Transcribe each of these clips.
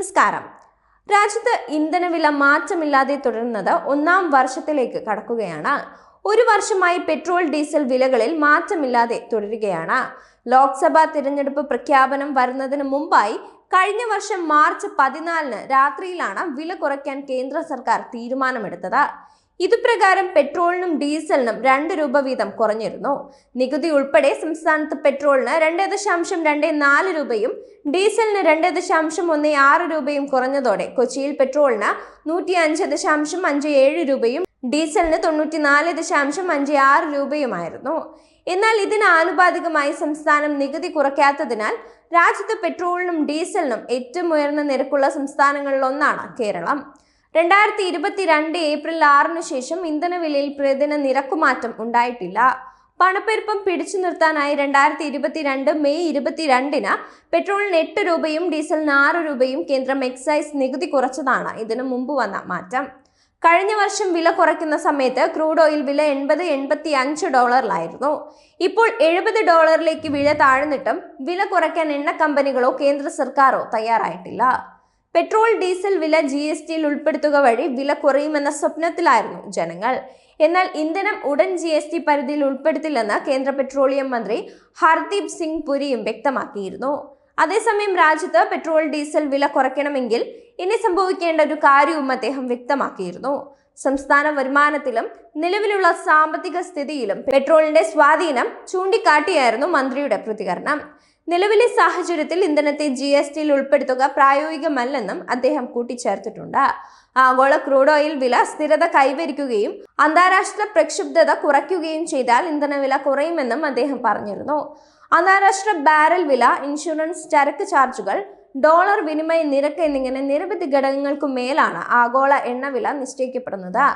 നമസ്കാരം. രാജ്യത്ത് ഇന്ധനവില മാറ്റമില്ലാതെ തുടരുന്നത് ഒന്നാം വർഷത്തിലേക്ക് കടക്കുകയാണ്. ഒരു വർഷമായി പെട്രോൾ ഡീസൽ വിലകളിൽ മാറ്റമില്ലാതെ തുടരുകയാണ്. ലോക്സഭാ തിരഞ്ഞെടുപ്പ് പ്രഖ്യാപനം വരുന്നതിന് മുമ്പായി കഴിഞ്ഞ വർഷം മാർച്ച് പതിനാലിന് രാത്രിയിലാണ് വില കുറയ്ക്കാൻ കേന്ദ്ര സർക്കാർ തീരുമാനമെടുത്തത്. ഇതുപ്രകാരം പെട്രോളിനും ഡീസലിനും രണ്ട് രൂപ വീതം കുറഞ്ഞിരുന്നു. നികുതി ഉൾപ്പെടെ സംസ്ഥാനത്ത് പെട്രോളിന് രണ്ട് ദശാംശം രണ്ട് നാല് രൂപയും ഡീസലിന് രണ്ട് ദശാംശം ഒന്ന് ആറ് രൂപയും കുറഞ്ഞതോടെ കൊച്ചിയിൽ പെട്രോളിന് നൂറ്റി അഞ്ച് ദശാംശം അഞ്ച് ഏഴ് രൂപയും ഡീസലിന് തൊണ്ണൂറ്റിനാല് ദശാംശം അഞ്ച് ആറ് രൂപയുമായിരുന്നു. എന്നാൽ ഇതിന് ആനുപാതികമായി സംസ്ഥാനം നികുതി കുറയ്ക്കാത്തതിനാൽ രാജ്യത്ത് പെട്രോളിനും ഡീസലിനും ഏറ്റവും ഉയർന്ന നിരക്കുള്ള സംസ്ഥാനങ്ങളിലൊന്നാണ് കേരളം. രണ്ടായിരത്തി ഇരുപത്തിരണ്ട് ഏപ്രിൽ ആറിന് ശേഷം ഇന്ധനവിലയിൽ പ്രതിദിന നിരക്കുമാറ്റം ഉണ്ടായിട്ടില്ല. പണപ്പെരുപ്പം പിടിച്ചു നിർത്താനായി രണ്ടായിരത്തി ഇരുപത്തിരണ്ട് മെയ് ഇരുപത്തിരണ്ടിന് പെട്രോളിന് എട്ട് രൂപയും ഡീസലിന് ആറ് രൂപയും കേന്ദ്രം എക്സൈസ് നികുതി കുറച്ചതാണ്. ഇതിനു മുമ്പ് വന്ന മാറ്റം. കഴിഞ്ഞ വർഷം വില കുറയ്ക്കുന്ന സമയത്ത് ക്രൂഡ് ഓയിൽ വില എൺപത് എൺപത്തി അഞ്ച് ഡോളറിലായിരുന്നു. ഇപ്പോൾ എഴുപത് ഡോളറിലേക്ക് വില താഴ്ന്നിട്ടും വില കുറയ്ക്കാൻ എണ്ണ കമ്പനികളോ കേന്ദ്ര സർക്കാരോ തയ്യാറായിട്ടില്ല. പെട്രോൾ ഡീസൽ വില ജി എസ് ടിയിൽ ഉൾപ്പെടുത്തുക വഴി വില കുറയുമെന്ന സ്വപ്നത്തിലായിരുന്നു ജനങ്ങൾ. എന്നാൽ ഇന്ധനം ഉടൻ ജി എസ് ടി പരിധിയിൽ ഉൾപ്പെടുത്തില്ലെന്ന് കേന്ദ്ര പെട്രോളിയം മന്ത്രി ഹർദീപ് സിംഗ് പുരിയും വ്യക്തമാക്കിയിരുന്നു. അതേസമയം രാജ്യത്ത് പെട്രോൾ ഡീസൽ വില കുറയ്ക്കണമെങ്കിൽ ഇനി സംഭവിക്കേണ്ട ഒരു കാര്യവും അദ്ദേഹം വ്യക്തമാക്കിയിരുന്നു. സംസ്ഥാന വരുമാനത്തിലും നിലവിലുള്ള സാമ്പത്തിക സ്ഥിതിയിലും പെട്രോളിന്റെ സ്വാധീനം ചൂണ്ടിക്കാട്ടിയായിരുന്നു മന്ത്രിയുടെ പ്രതികരണം. നിലവിലെ സാഹചര്യത്തിൽ ഇന്ധനത്തെ ജി എസ് ടിയിൽ ഉൾപ്പെടുത്തുക പ്രായോഗികമല്ലെന്നും അദ്ദേഹം കൂട്ടിച്ചേർത്തിട്ടുണ്ട്. ആഗോള ക്രൂഡ് ഓയിൽ വില സ്ഥിരത കൈവരിക്കുകയും അന്താരാഷ്ട്ര പ്രക്ഷുബ്ധത കുറയ്ക്കുകയും ചെയ്താൽ ഇന്ധനവില കുറയുമെന്നും അദ്ദേഹം പറഞ്ഞിരുന്നു. അന്താരാഷ്ട്ര ബാരൽ വില ഇൻഷുറൻസ് ചരക്ക് ചാർജുകൾ ഡോളർ വിനിമയ നിരക്ക് എന്നിങ്ങനെ നിരവധി ഘടകങ്ങൾക്കു മേലാണ് ആഗോള എണ്ണവില നിശ്ചയിക്കപ്പെടുന്നത്.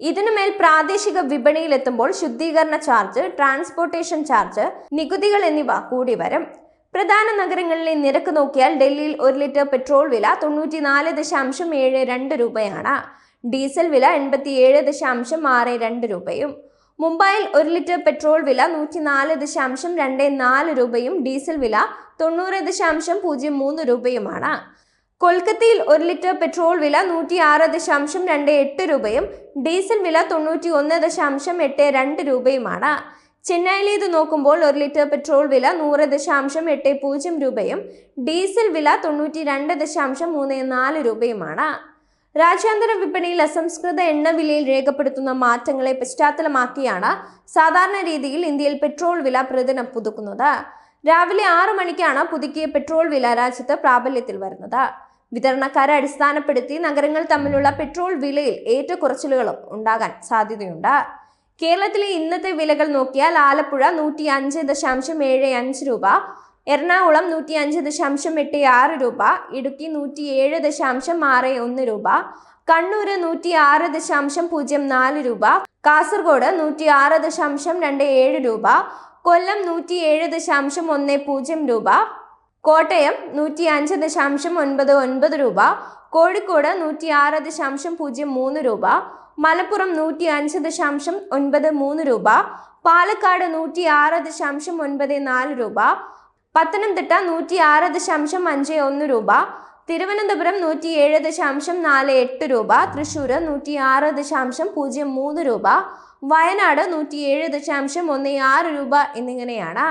ഇതിനുമേൽ പ്രാദേശിക വിപണിയിലെത്തുമ്പോൾ ശുദ്ധീകരണ ചാർജ് ട്രാൻസ്പോർട്ടേഷൻ ചാർജ് നികുതികൾ എന്നിവ കൂടി വരും. പ്രധാന നഗരങ്ങളിലെ നിരക്ക് നോക്കിയാൽ ഡൽഹിയിൽ ഒരു ലിറ്റർ പെട്രോൾ വില തൊണ്ണൂറ്റിനാല് ദശാംശം ഏഴ് രണ്ട് രൂപയാണ്. ഡീസൽ വില എൺപത്തിയേഴ് ദശാംശം ആറ് രണ്ട് രൂപയും. മുംബൈയിൽ ഒരു ലിറ്റർ പെട്രോൾ വില നൂറ്റിനാല് ദശാംശം രണ്ട് നാല് രൂപയും. ഡീസൽ വില തൊണ്ണൂറ് ദശാംശം പൂജ്യം മൂന്ന് രൂപയുമാണ്. കൊൽക്കത്തയിൽ ഒരു ലിറ്റർ പെട്രോൾ വില നൂറ്റി ആറ് ദശാംശം രണ്ട് എട്ട് രൂപയും ഡീസൽ വില തൊണ്ണൂറ്റി ഒന്ന് ദശാംശം എട്ട് രണ്ട് രൂപയുമാണ്. ചെന്നൈയിലേത് നോക്കുമ്പോൾ ഒരു ലിറ്റർ പെട്രോൾ വില നൂറ് ദശാംശം എട്ട് പൂജ്യം രൂപയും ഡീസൽ വില തൊണ്ണൂറ്റി രണ്ട് ദശാംശം മൂന്ന് നാല് രൂപയുമാണ്. രാജ്യാന്തര വിപണിയിൽ അസംസ്കൃത എണ്ണ വിലയിൽ രേഖപ്പെടുത്തുന്ന മാറ്റങ്ങളെ പശ്ചാത്തലമാക്കിയാണ് സാധാരണ രീതിയിൽ ഇന്ത്യയിൽ പെട്രോൾ വില പ്രതിദിനം പുതുക്കുന്നത്. രാവിലെ ആറ് മണിക്കാണ് പുതുക്കിയ പെട്രോൾ വില രാജ്യത്ത് പ്രാബല്യത്തിൽ വരുന്നത്. വിതരണക്കാരെ അടിസ്ഥാനപ്പെടുത്തി നഗരങ്ങൾ തമ്മിലുള്ള പെട്രോൾ വിലയിൽ ഏറ്റക്കുറച്ചിലുകളും ഉണ്ടാകാൻ സാധ്യതയുണ്ട്. കേരളത്തിലെ ഇന്നത്തെ വിലകൾ നോക്കിയാൽ ആലപ്പുഴ നൂറ്റി അഞ്ച് ദശാംശം ഏഴ് അഞ്ച് രൂപ എറണാകുളം നൂറ്റി അഞ്ച് ദശാംശം എട്ട് ആറ് രൂപ ഇടുക്കി നൂറ്റി ഏഴ് ദശാംശം ആറ് ഒന്ന് രൂപ കണ്ണൂര് നൂറ്റി ആറ് ദശാംശം പൂജ്യം നാല് രൂപ കാസർഗോഡ് നൂറ്റി ആറ് ദശാംശം രണ്ട് ഏഴ് രൂപ കൊല്ലം നൂറ്റി ഏഴ് ദശാംശം ഒന്ന് പൂജ്യം രൂപ കോട്ടയം നൂറ്റി അഞ്ച് ദശാംശം ഒൻപത് ഒൻപത് രൂപ കോഴിക്കോട് നൂറ്റി ആറ് ദശാംശം പൂജ്യം മൂന്ന് രൂപ മലപ്പുറം നൂറ്റി അഞ്ച് ദശാംശം ഒൻപത് മൂന്ന് രൂപ പാലക്കാട് നൂറ്റി ആറ് ദശാംശം ഒൻപത് നാല് രൂപ പത്തനംതിട്ട നൂറ്റി ആറ് ദശാംശം അഞ്ച് ഒന്ന് രൂപ തിരുവനന്തപുരം നൂറ്റി ഏഴ് ദശാംശം നാല് എട്ട് രൂപ തൃശ്ശൂർ നൂറ്റി ആറ് ദശാംശം പൂജ്യം മൂന്ന് രൂപ വയനാട് നൂറ്റി ഏഴ് ദശാംശം ഒന്ന് ആറ് രൂപ എന്നിങ്ങനെയാണ്.